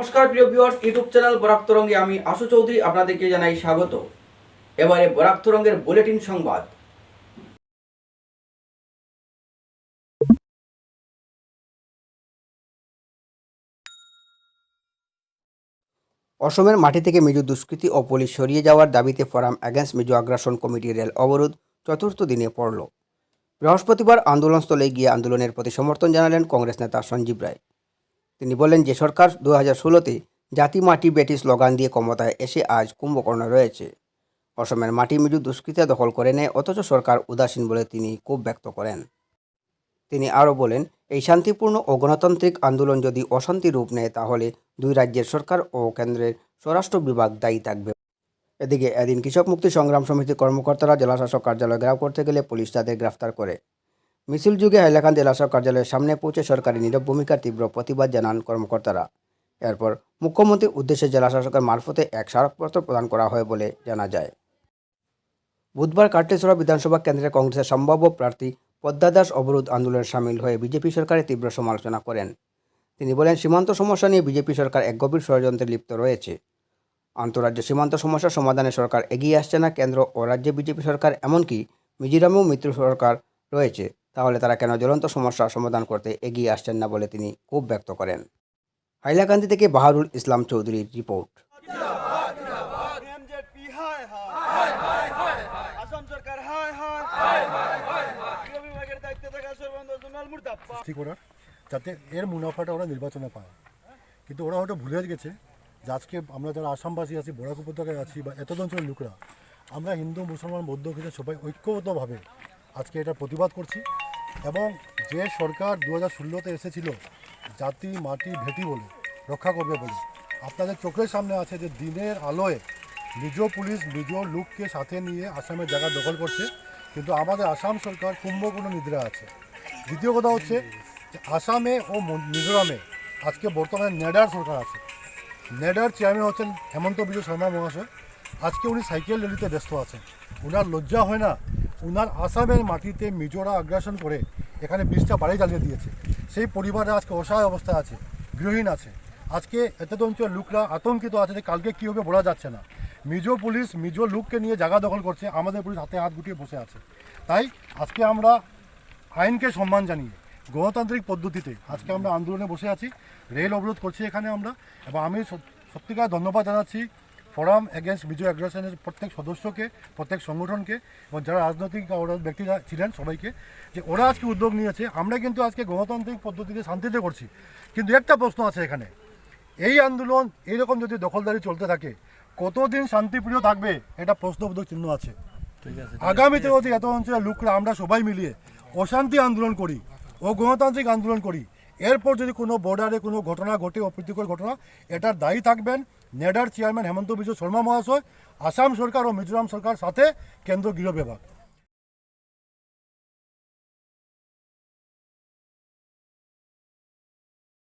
নমস্কার, প্রিয় viewers YouTube channel Barak তরঙ্গে আমি আশু চৌধুরী আপনাদেরকে জানাই স্বাগত। এবারে বরাক তরঙ্গের বুলেটিন সংবাদ। অসমের মাটি থেকে মিজো দুষ্কৃতী ও পুলিশ সরিয়ে যাওয়ার দাবিতে ফোরাম অ্যাগেন্স্ট মিজো আগ্রাসন কমিটির রেল অবরোধ চতুর্থ দিনে পড়ল। বৃহস্পতিবার আন্দোলনস্থলে গিয়ে আন্দোলনের প্রতি সমর্থন জানালেন কংগ্রেস নেতা সঞ্জীব রায়। তিনি বলেন, যে সরকার দু হাজার ষোলোতে জাতি মাটি বেটি স্লোগান দিয়ে ক্ষমতায় এসে আজ কুম্ভকর্ণ রয়েছে। অসমের মাটি মিজু দুষ্কৃতা দখল করে নেয়, অথচ সরকার উদাসীন বলে তিনি ক্ষোভ ব্যক্ত করেন। তিনি আরও বলেন, এই শান্তিপূর্ণ ও গণতান্ত্রিক আন্দোলন যদি অশান্তি রূপ নেয়, তাহলে দুই রাজ্যের সরকার ও কেন্দ্রের স্বরাষ্ট্র বিভাগ দায়ী থাকবে। এদিকে এদিন কৃষক মুক্তি সংগ্রাম সমিতির কর্মকর্তারা জেলাশাসক কার্যালয় ঘেরাও করতে গেলে পুলিশ তাদের গ্রেফতার করে। মিছিল যুগে হাইলাকান্দি জেলাশাসক কার্যালয়ের সামনে পৌঁছে সরকারি নীরব ভূমিকার তীব্র প্রতিবাদ জানান কর্মকর্তারা। এরপর মুখ্যমন্ত্রীর উদ্দেশ্যে জেলাশাসকের মারফতে এক স্মারকপত্র প্রদান করা হয় বলে জানা যায়। বুধবার কাটলিছড়া বিধানসভা কেন্দ্রে কংগ্রেসের সম্ভাব্য প্রার্থী পদ্মা দাস অবরোধ আন্দোলনে সামিল হয়ে বিজেপি সরকারের তীব্র সমালোচনা করেন। তিনি বলেন, সীমান্ত সমস্যা নিয়ে বিজেপি সরকার এক গভীর ষড়যন্ত্রে লিপ্ত রয়েছে। আন্তঃরাজ্য সীমান্ত সমস্যা সমাধানে সরকার এগিয়ে আসছে না, কেন্দ্র ও রাজ্যে বিজেপি সরকার, এমনকি মিজোরামেও মিত্র সরকার রয়েছে। তাহলে তারা কেন জ্বলন্ত সমস্যার সমাধান করতে এগিয়ে আসছেন না বলে তিনি ক্ষোভ ব্যক্ত করেন। হাইলাকান্দি থেকে বাহারুল ইসলাম চৌধুরীর রিপোর্ট। ঠিক যাতে এর মুনাফাটা ওরা নির্বাচনে পায়। কিন্তু ওরা হয়তো ভুলে গেছে যে আজকে আমরা যারা আসামবাসী আছি বরাক উপত্যকায় আছি বা এত অঞ্চলের লোকরা আমরা হিন্দু মুসলমান বৌদ্ধ খ্রিস্টান সবাই ঐক্যবদ্ধভাবে আজকে এটা প্রতিবাদ করছি এবং যে সরকার দু হাজার ষোলোতে এসেছিল জাতি, মাটি, ভেটি বলে, রক্ষা করবে বলে, আপনাদের চোখের সামনে আছে যে দিনের আলোয় নিজ পুলিশ, নিজ লোককে সাথে নিয়ে আসামের জায়গা দখল করছে, কিন্তু আমাদের আসাম সরকার কুম্ভকোণ নিদ্রা আছে। দ্বিতীয় কথা হচ্ছে আসামে ও মিজোরামে আজকে বর্তমানে নেডার সরকার আছে। নেডার চেয়ারম্যান হচ্ছেন হেমন্ত বিজয় শর্মা মহাশয়। আজকে উনি সাইকেল র্যালিতে ব্যস্ত আছেন। ওনার লজ্জা হয় না ওনার আসামের মাটিতে মিজোরা আগ্রাসন করে এখানে বিশটা বাড়ি জ্বালিয়ে দিয়েছে। সেই পরিবারে আজকে অসহায় অবস্থায় আছে, গৃহহীন আছে। আজকে এত অঞ্চলের লোকরা আতঙ্কিত আছে যে কালকে কী হবে বলা যাচ্ছে না। মিজো পুলিশ মিজো লোককে নিয়ে জায়গা দখল করছে, আমাদের পুলিশ হাতে হাত গুটিয়ে বসে আছে। তাই আজকে আমরা আইনকে সম্মান জানিয়ে, গণতান্ত্রিক পদ্ধতিতে আজকে আমরা আন্দোলনে বসে আছি, রেল অবরোধ করছি এখানে আমরা। এবং আমি সত- সত্যিকার ধন্যবাদ জানাচ্ছি ফোরাম এগেনস্ট বিজয় অ্যাগ্রেশনের প্রত্যেক সদস্যকে প্রত্যেক সংগঠনকে এবং যারা রাজনৈতিক ওরা ব্যক্তিরা ছিলেন সবাইকে যে ওরা আজকে উদ্যোগ নিয়েছে আমরা কিন্তু আজকে গণতান্ত্রিক পদ্ধতিতে শান্তিতে করছি। কিন্তু একটা প্রশ্ন আছে এখানে। এই আন্দোলন এইরকম যদি দখলদারি চলতে থাকে কতদিন শান্তিপ্রিয় থাকবে? এটা প্রশ্নবোধক চিহ্ন আছে। আগামীতে যদি এত অঞ্চলের লোকরা আমরা সবাই মিলিয়ে অশান্তি আন্দোলন করি ও গণতান্ত্রিক আন্দোলন করি এরপর যদি কোনো বর্ডারে কোনো ঘটনা ঘটে, অপ্রীতিকর ঘটনা, এটার দায়ী থাকবেন নেডার চেয়ারম্যান হেমন্ত বিশ্ব শর্মা মহাশয়, আসাম সরকার ও মিজোরাম সরকার সাথে কেন্দ্র গৃহ বিভাগ।